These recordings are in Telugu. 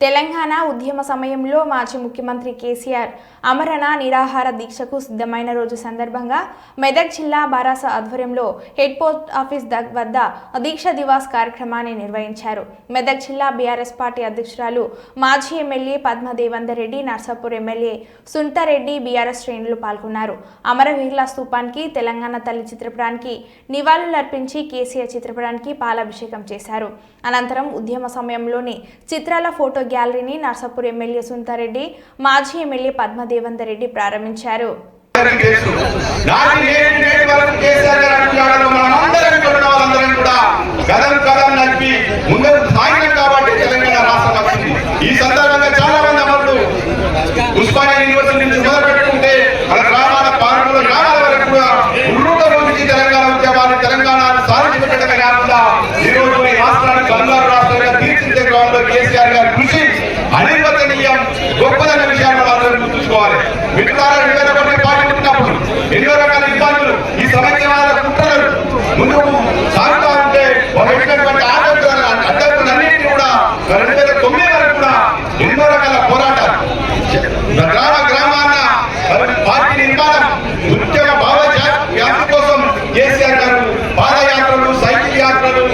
తెలంగాణ ఉద్యమ సమయంలో మాజీ ముఖ్యమంత్రి కేసీఆర్ అమరణ నిరాహార దీక్షకు సిద్ధమైన రోజు సందర్భంగా మెదక్ జిల్లా బారాస ఆధ్వర్యంలో హెడ్ పోస్ట్ ఆఫీస్ దగ్ వద్ద దీక్ష దివాస్ కార్యక్రమాన్ని నిర్వహించారు. మెదక్ జిల్లా బీఆర్ఎస్ పార్టీ అధ్యక్షురాలు మాజీ MLA Padmadevender Reddy Narsapur MLA Suntareddy BRS శ్రేణులు పాల్గొన్నారు. అమరవీరుల స్థూపానికి తెలంగాణ తల్లి చిత్రపటానికి నివాళులర్పించి కేసీఆర్ చిత్రపటానికి పాలాభిషేకం చేశారు. అనంతరం ఉద్యమ సమయంలోని చిత్రాల ఫోటో గ్యాలరీని నర్సాపూర్ ఎమ్మెల్యే సుంతారెడ్డి మాజీ ఎమ్మెల్యే పద్మదేవందర్ రెడ్డి ప్రారంభించారు అందరికీ తెలుసు. నాటి నేటి నేటి వరకు కేసీఆర్ గారు అడుగుజాడలో మనమందరం ఇక్కడ ఉన్న వాళ్ళందరం కూడా కథం కథం నడిపి ముందరు సాగినాం కాబట్టి తెలంగాణ రాష్ట్రం వచ్చింది ఈ సందర్భంగా చాలా మంది అమరులు ఉస్మానియా యూనివర్సిటీ నుంచి మొదలు పెట్టుకుంటే మన గ్రామాల పాలకుల గ్రామాల వరకు కూడా ఉర్రూట నుంచి తెలంగాణ ఉద్యమాన్ని తెలంగాణ సాధించి పెట్టడమే కాకుండా ఈ రోజు ఈ రాష్ట్రాన్ని బంగారు రాష్ట్రంగా తీర్చిదిద్దే క్రమంలో కేసీఆర్ గారి కృషి అనిర్వచనీయం గొప్పదన్న విషయాన్ని అందరూ గుర్తుంచుకోవాలి మిత్రులారా ఒకటి పార్టీ ఎన్నో రకాల ఇబ్బందులు ఈ సమైక్యవాద కుట్రలు ముందుకు సాగుతూ ఉంటే ఒక ఆటంకాలు అడ్డంకులన్నింటినీ కూడా రెండు వేల తొమ్మిది వరకు కూడా ఎన్నో రకాల పోరాటాలు. గ్రామ గ్రామాన పార్టీ నిర్మాణం ఉద్యమ భావ వ్యాప్తి కోసం కేసీఆర్ గారు పాదయాత్రలు సైకిల్ యాత్రలు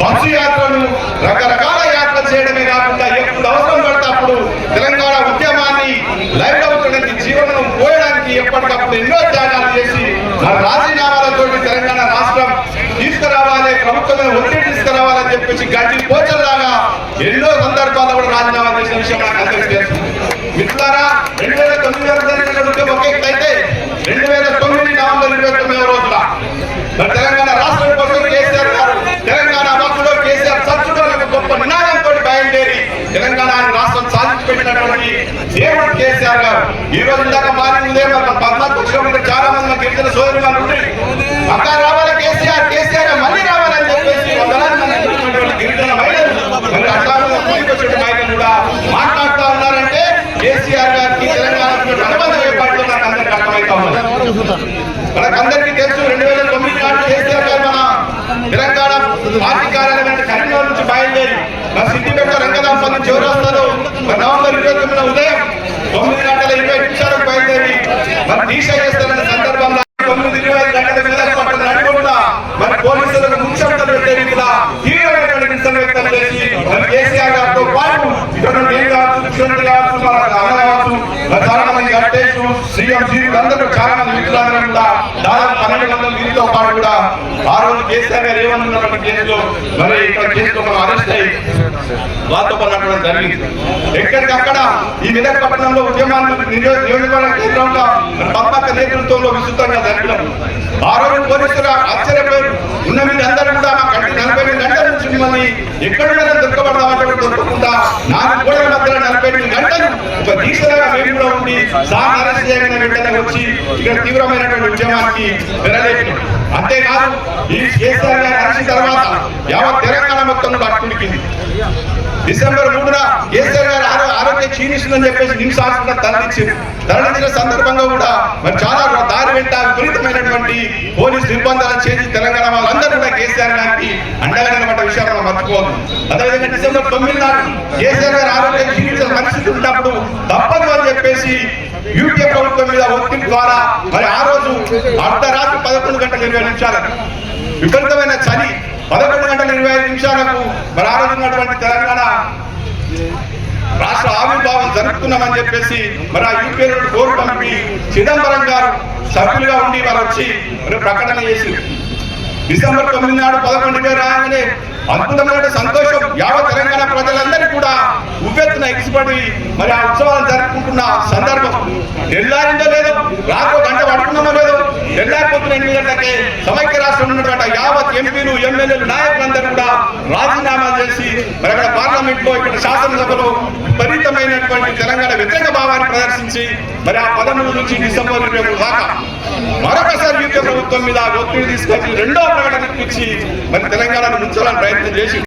బస్సు యాత్రలు రకరకాల యాత్రలు చేయడమే కాకుండా ఎప్పుడు అవసరం పడితే అప్పుడు తెలంగాణ ఉద్యమాన్ని లైవ్ ఎప్పటికప్పుడు ఎన్నో త్యాగాలు చేసి మన రాజీనామాలతో తెలంగాణ రాష్ట్రం తీసుకురావాలి ప్రభుత్వం ఒత్తిడి తీసుకురావాలని చెప్పేసి గడ్డి పోచలాగా ఎన్నో సందర్భాల్లో కూడా రాజీనామా చేసిన విషయం నాకు అందరికీ తెలుసు. మిత్రులారా రెండు వేల తొమ్మిది వరకు జరిగిన ఉద్యమం ఒక అయితే రెండు వేల తొమ్మిది నవంబర్ ఇరవై తొమ్మిదవ రోజున తెలంగాణ రాష్ట్రం కోసం కేసీఆర్ గారు తెలంగాణ భక్తుడు కేసీఆర్ సత్తుడు గొప్ప నినాదంతో బయలుదేరి తెలంగాణ రాష్ట్రం సాధించి పెట్టినటువంటి దేవుడు కేసీఆర్ గారు. ఈ రోజు దాకా మారి ఉదయం రైతుల మన సోదరులు వాళ్ళు ఉండి అక్క రావాలి కేసీఆర్? కేసీఆర్ మళ్ళీ రావాలని చెప్పేసి గిరిజన మహిళలు కూడా మాట్లాడుతూ ఉన్నారంటే కేసీఆర్ గారికి తెలంగాణ అనుబంధం ఏర్పాట్లు నాకు అందరికీ అర్థమవుతా ఉన్నది మనకందరికీ తెలుసు రెండు వేల తొమ్మిది నాడు కేసీఆర్ గారు మన తెలంగాణ పార్టీ కార్యాలయం కరీంనగర్ నుంచి బయలుదేరి మన సిద్దిపేట రంగదాంపల్లి చౌరాస్తాలో మన నవంబర్ ఇరవై తొమ్మిది ఉదయం తొమ్మిది గంటల ఇరవై నిమిషాలకు బయలుదేరి మన దీక్ష చేస్తున్న సందర్భంలో తొమ్మిది ఇరవై ఐదు గంటల మీద పట్టణ నడుపుకుంటా మన పోలీసులకు ముఖ్యమంత్రులు వ్యతిరేకంగా తీవ్రమైనటువంటి నిరసన వ్యక్తం చేసి మన కేసీఆర్ గారితో పాటు ఇక్కడ కావచ్చు ముఖ్యమంత్రి కావచ్చు మన అన్న కావచ్చు చాలా మంది సీఎం సీఎం అందరూ చాలా మంది మిత్రులందరూ కూడా దాదాపు పన్నెండు వందల వీరితో పాటు కూడా ఆ రోజు కేసీఆర్ గారు ఏమనుకున్నటువంటి కేసులో మరి ఇక్కడ కేసులో మనం అరెస్ట్ అయ్యి జరిగింది. ఎక్కడికక్కడ ఈ మెదక్ పట్టణంలో ఉద్యమాలు నియోజ- నియోజకవర్గ కేంద్రంలో నేతృత్వంలో విస్తృతంగా జరగడం ఆ రోజు పోలీసులు ఆశ్చర్యపోయారు ఉన్న మీరు అందరూ కూడా నలభై గంటల నుంచి మిమ్మల్ని ఎక్కడున్నా దొరకబడదామంటే దొరకకుండా నాకు కూడా మాత్రం నలభై ఎనిమిది గంటలు ఒక దీక్షగా మేము కూడా ఉండి సార్ అరెస్ట్ చేయగానే వెంటనే వచ్చి ఇక్కడ తీవ్రమైనటువంటి ఉద్యమానికి వెళ్ళలేదు అంతేకాదు ఈ కేసీఆర్ గారి అరెస్ట్ తర్వాత యావత్ తెలంగాణ మొత్తం పట్టుకునికింది డిసెంబర్ మూడున కేసీఆర్ గారు ఆరో- ఆరోగ్యం క్షీణిస్తుందని చెప్పేసి నిమ్స్ హాస్పిటల్ తరలించింది తరలించిన సందర్భంగా కూడా మరి చాలా దారి వెంట విపరీతమైనటువంటి పోలీసు నిర్బంధాలు చేసి తెలంగాణ వాళ్ళందరూ కూడా కేసీఆర్ గారికి అండ నిలబడ్డ అదేవిధంగా డిసెంబర్ తొమ్మిది నాడు కేసీఆర్ గారు ఆరోగ్యం క్షీణించిన పరిస్థితి ఉన్నప్పుడు తప్పదు అని చెప్పేసి యూపీఏ ప్రభుత్వం మీద ఒత్తిడి ద్వారా మరి ఆ రోజు అర్ధరాత్రి పదకొండు గంటల ఇరవై నిమిషాలకు విపరీతమైన చలి పదకొండు గంటల ఇరవై ఐదు నిమిషాలకు మరి ఆ రోజు ఉన్నటువంటి తెలంగాణ రాష్ట్ర ఆవిర్భావం జరుపుతున్నామని చెప్పేసి మరి ఆ యూపీ కోర్టు పంపి చిదంబరం గారు సభ్యులుగా ఉండి వారు వచ్చి మరి ప్రకటన చేసి డిసెంబర్ తొమ్మిది నాడు పదకొండుగా రాగానే అద్భుతమైన సంతోషం. యావత్ తెలంగాణ ప్రజలందరికీ కూడా ఉవ్వెత్తున ఎగిసిపడి మరి ఆ ఉత్సవాలు జరుపుకుంటున్న సందర్భం. తెల్లారిందో లేదో రాకో గంట పడుతున్నామో లేదో తెల్లారిపోతున్న ఎనిమిది గంటలకే సమైక్య రాష్ట్రంలో ఉన్నటువంటి యావత్ ఎంపీలు ఎమ్మెల్యేలు నాయకులందరూ కూడా రాజీనామా చేసి మరి అక్కడ పార్లమెంట్లో ఇక్కడ శాసనసభలో విపరీతమైనటువంటి తెలంగాణ వ్యతిరేక భావాన్ని ప్రదర్శించి మరి ఆ పదమూడు నుంచి డిసెంబర్ ఇరవై మూడు దాకా మరొకసారి యూపీ ప్రభుత్వం మీద ఒత్తిడి తీసుకొచ్చి రెండో ప్రకటన ఇచ్చి మరి తెలంగాణను ముంచాలని ప్రయత్నం చేసి